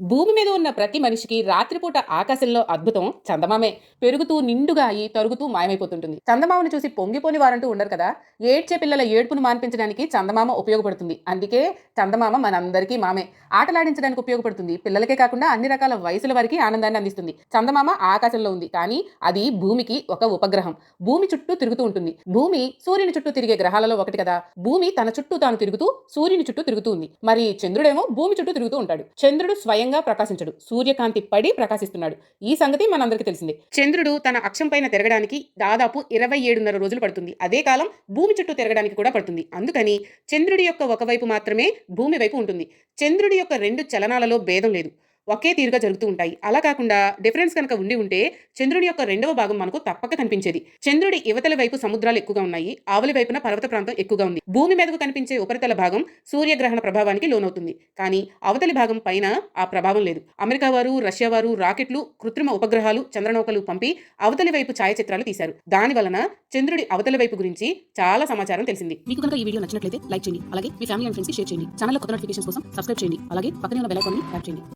భూమి మీద ఉన్న ప్రతి మనిషికి రాత్రిపూట ఆకాశంలో అద్భుతం చందమామే. పెరుగుతూ నిండుగా అయి తరుగుతూ మాయమైపోతుంటుంది. చందమామను చూసి పొంగిపోని వారంటూ ఉండరు కదా? ఏడ్చే పిల్లల ఏడుపును మాన్పించడానికి చందమామ ఉపయోగపడుతుంది. అందుకే చందమామ మనందరికీ మామే. ఆటలాడించడానికి ఉపయోగపడుతుంది. పిల్లలకే కాకుండా అన్ని రకాల వయసుల వారికి ఆనందాన్ని అందిస్తుంది. చందమామ ఆకాశంలో ఉంది. కానీ అది భూమికి ఒక ఉపగ్రహం. భూమి చుట్టూ తిరుగుతూ ఉంటుంది. భూమి సూర్యుని చుట్టూ తిరిగే గ్రహాలలో ఒకటి కదా? భూమి తన చుట్టూ తాను తిరుగుతూ సూర్యుని చుట్టూ తిరుగుతూ ఉంది. మరి చంద్రుడేమో భూమి చుట్టూ తిరుగుతూ ఉంటాడు. చంద్రుడు స్వయంగా ప్రకాశించడు. సూర్యకాంతి పడి ప్రకాశిస్తున్నాడు. ఈ సంగతి మనందరికీ తెలిసిందే. చంద్రుడు తన అక్షం పైన తిరగడానికి దాదాపు ఇరవై ఏడున్నర రోజులు పడుతుంది. అదే కాలం భూమి చుట్టూ తిరగడానికి కూడా పడుతుంది. అందుకని చంద్రుడి యొక్క ఒకవైపు మాత్రమే భూమి వైపు ఉంటుంది. చంద్రుడి యొక్క రెండు చలనాలలో భేదం లేదు. ఒకే తీరుగా జరుగుతూ ఉంటాయి. అలా కాకుండా డిఫరెన్స్ కనుక ఉండి ఉంటే చంద్రుడి యొక్క రెండవ భాగం మనకు తప్పక కనిపించేది. చంద్రుడి యువతల వైపు సముద్రాలు ఎక్కువగా ఉన్నాయి. ఆవలి వైపున పర్వత ప్రాంతం ఎక్కువగా ఉంది. భూమి మీదకు కనిపించే ఉపరితల భాగం సూర్యగ్రహణ ప్రభావానికి లోనవుతుంది. కానీ అవతలి భాగం పైన ఆ ప్రభావం లేదు. అమెరికా వారు రష్యా వారు రాకెట్లు కృత్రిమ ఉపగ్రహాలు చంద్రనౌకలు పంపి అవతలి వైపు ఛాయాచిత్రాలు తీశారు. దాని వలన చంద్రుడి అవతలి వైపు గురించి చాలా సమాచారం తెలిసింది. మీకు కనుక ఈ వీడియో నచ్చినట్లయితే లైక్ చేయండి. అలాగే మీ ఫ్యామిలీ అండ్ ఫ్రెండ్స్ షేర్ చేయండి. ఛానల్ కొత్త నోటిఫికేషన్ కోసం సబ్స్క్రైబ్ చేయండి. అలాగే పక్కనే ఉన్న బెల్ ఐకాన్ని ట్యాప్ చేయండి.